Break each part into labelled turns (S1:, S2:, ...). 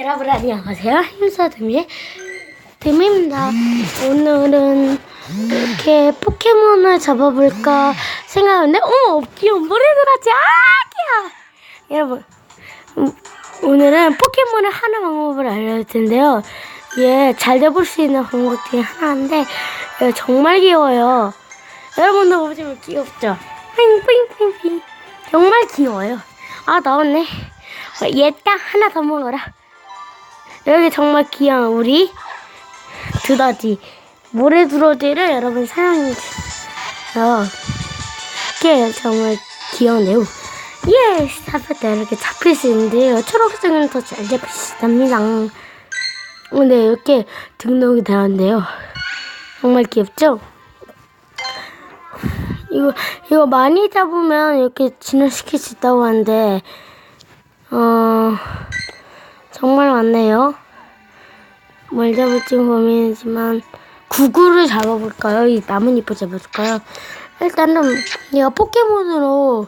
S1: 여러분 안녕하세요. 힘사드미의 드미입니다. 오늘은 이렇게 포켓몬을 잡아볼까 생각하는데 어머 귀여운 머리들하지 아 귀여워. 여러분 음, 오늘은 포켓몬을 하는 방법을 알려줄 텐데요. 얘잘 잡을 수 있는 방법 중에 하나인데 얘 정말 귀여워요. 여러분도 보시면 귀엽죠? 핑핑핑핑 정말 귀여워요. 아 나왔네. 얘딱 하나 더 먹어라. 여기 정말 귀여운 우리 두더지 모래 두더지를 여러분 주세요. 이게 정말 귀여운데요. 예, 잡혔다 이렇게 잡힐 수 있는데요. 초록색은 더 잘 잡힐 수 있답니다. 근데 이렇게 등록이 되었는데요. 정말 귀엽죠? 이거 이거 많이 잡으면 이렇게 진화시킬 수 있다고 하는데 어 정말 많네요. 뭘 잡을지 고민이지만 구구를 잡아볼까요? 이 나뭇잎을 잡아볼까요? 일단은 얘가 포켓몬으로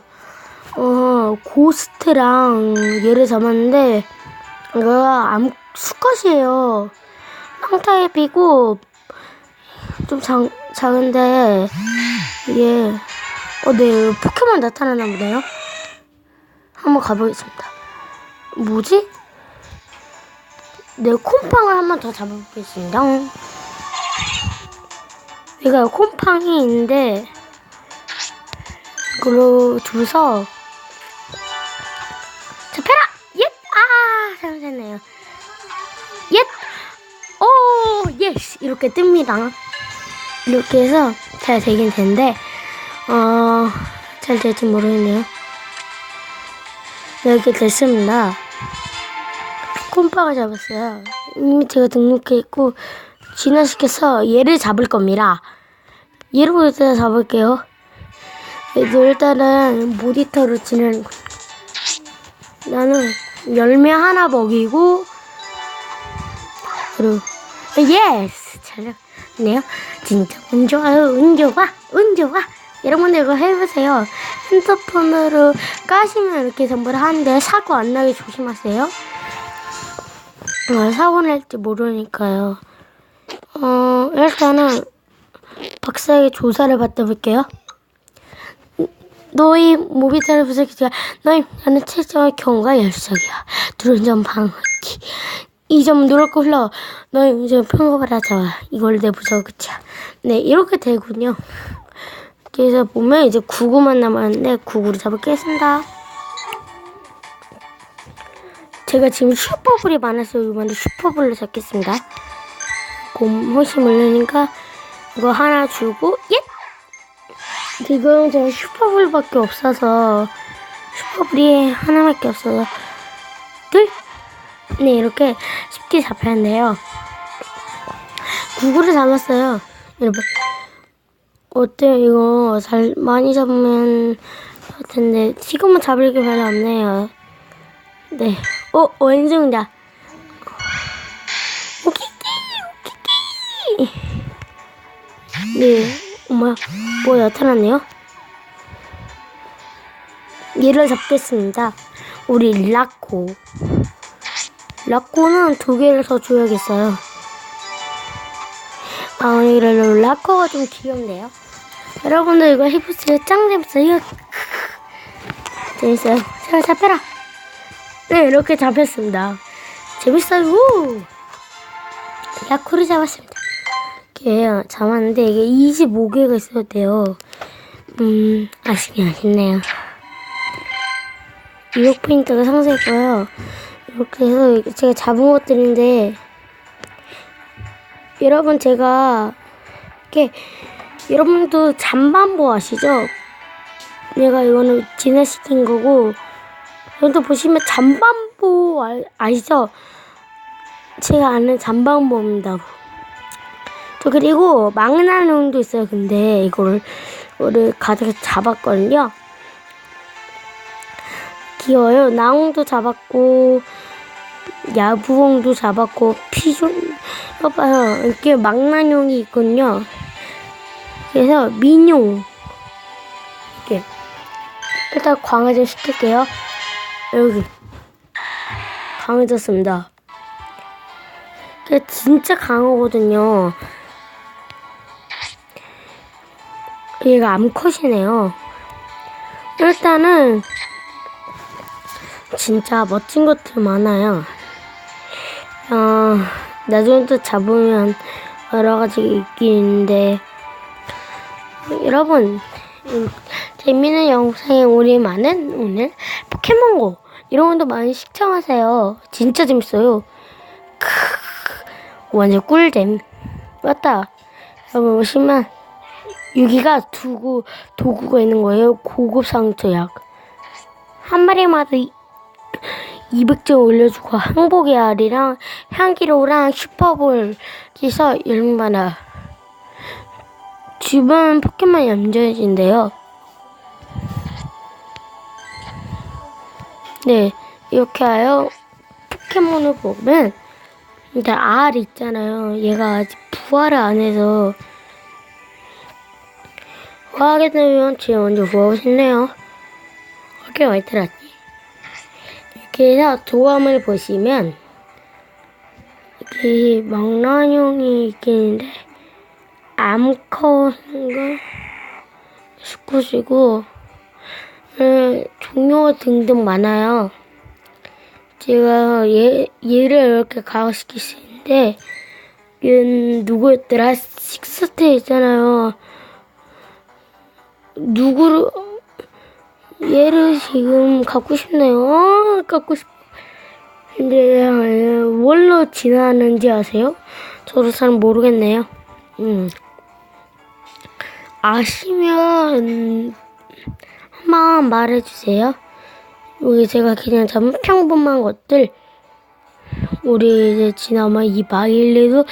S1: 어 고스트랑 얘를 잡았는데 얘가 암 수컷이에요. 황타입이고 좀 작, 작은데 이게 어 네 포켓몬 나타나나 보네요. 한번 가보겠습니다. 뭐지? 네, 콤팡을 한 번 더 잡아보겠습니다. 얘가 콤팡이 있는데, 이걸로 줘서, 잡혀라! 옙! 아, 잘못했네요. 옙! 오, 예스! 이렇게 뜹니다. 이렇게 해서 잘 되긴 되는데, 어, 잘 될지 모르겠네요. 네, 이렇게 됐습니다. 콤파가 잡았어요. 이미 제가 등록해 있고 진화시켜서 얘를 잡을 겁니다. 얘를 일단 잡을게요. 얘도 일단은 모니터로 진행. 나는 열매 하나 먹이고 그리고 예스 잘했네요. 진짜 운 좋아요, 운 좋아, 운 좋아. 여러분들 이거 해보세요. 핸드폰으로 까시면 이렇게 전부 다 하는데 사고 안 나게 조심하세요. 어, 사고 날지 모르니까요. 어, 일단은 박사에게 조사를 받아볼게요. 너희 모비타를 부서기자 너희 나는 최저의 경우가 열석이야. 두른 점 방어기. 이 점 누렇고 흘러. 너희 이제 평범을 하자. 이걸 내 부서 그자. 네, 이렇게 되군요. 그래서 보면 이제 구구만 남았는데 구구를 잡겠습니다. 제가 지금 슈퍼볼이 많아서 이번에 슈퍼볼로 잡겠습니다. 곰 훨씬 물리니까 이거 하나 주고 예! 지금 제가 슈퍼볼밖에 없어서 슈퍼볼이 하나밖에 없어서 둘! 네 이렇게 쉽게 잡혔는데요. 구구를 잡았어요. 여러분 어때요 이거 잘 많이 잡으면 할 텐데 지금은 잡을 게 별로 없네요. 네. 어, 원숭이다. 오키키, 오키키. 네. 어머야, 뭐 나타났네요? 얘를 잡겠습니다. 우리 라코. 라코는 두 개를 더 줘야겠어요. 아, 이래로 라코가 좀 귀엽네요. 여러분들 이거 해보세요. 짱 재밌어요. 재밌어요. 잘 잡혀라. 네, 이렇게 잡혔습니다. 재밌어요. 야쿠를 잡았습니다. 이렇게 잡았는데 이게 25개가 있어야 돼요. 음, 아쉽긴 아쉽네요. 유혹 포인트가 상승했고요. 이렇게 해서 제가 잡은 것들인데 여러분 제가 이렇게 여러분도 잠반보 아시죠? 내가 이거는 진화시킨 거고 여러분도 보시면 잠반보 아, 아시죠? 제가 아는 잠반보입니다. 저 그리고 망나뇽도 있어요. 근데 이거를 이거를 가져서 잡았거든요. 귀여워요. 나옹도 잡았고 야부엉도 잡았고 피존 봐봐요. 이렇게 망나뇽이 있거든요. 그래서 민용 이렇게 일단 광을 좀 시킬게요. 여기 강해졌습니다. 근데 진짜 강하거든요. 얘가 암컷이네요. 일단은 진짜 멋진 것들 많아요. 어, 나중에 또 잡으면 여러 가지 있긴 있는데 여러분 음, 재미있는 영상에 우리 많은 오늘 포켓몬고 이런 것도 많이 시청하세요. 진짜 재밌어요. 크, 완전 꿀잼. 맞다. 여러분 보시면 여기가 두구 도구가 있는 거예요. 고급 상처약. 한 마리마다 200점 올려주고 항복의 알이랑 향기로우랑 슈퍼볼 기서 열마나 주변 포켓몬 얌전해진대요. 네, 이렇게 하여 포켓몬을 보면 일단 알 있잖아요. 얘가 아직 부활을 안 해서 하게 되면 제일 먼저 구하고 싶네요. 어깨 많이 들었지? 이렇게 해서 조함을 보시면 이렇게 망나뇽이 있겠는데 암컷인가 수컷이고 음, 종류가 등등 많아요. 제가 얘, 얘를 이렇게 강화시킬 수 있는데 얘는 누구였더라? 식스테 있잖아요. 누구를 얘를 지금 갖고 싶네요. 아, 갖고 싶. 근데 어, 뭘로 진화하는지 아세요? 저도 잘 모르겠네요. 음. 아시면 한번 말해주세요. 여기 제가 그냥 잡은 평범한 것들 우리 이제 지나면 이 마일리도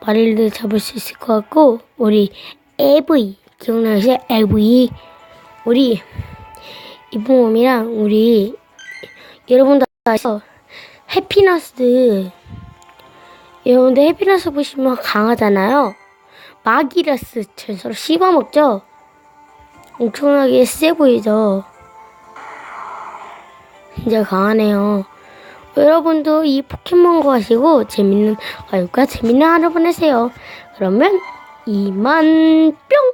S1: 마일리 잡을 수 있을 것 같고 우리 AV 기억나세요? AV 우리 이봉범이랑 우리 여러분도 아시죠? 해피너스 여러분들 해피너스 보시면 강하잖아요. 마기라스처럼 서로 씹어먹죠? 엄청나게 세 보이죠? 진짜 강하네요. 여러분도 이 포켓몬고 하시고 재밌는 가족과 재밌는 하루 보내세요. 그러면 이만 뿅!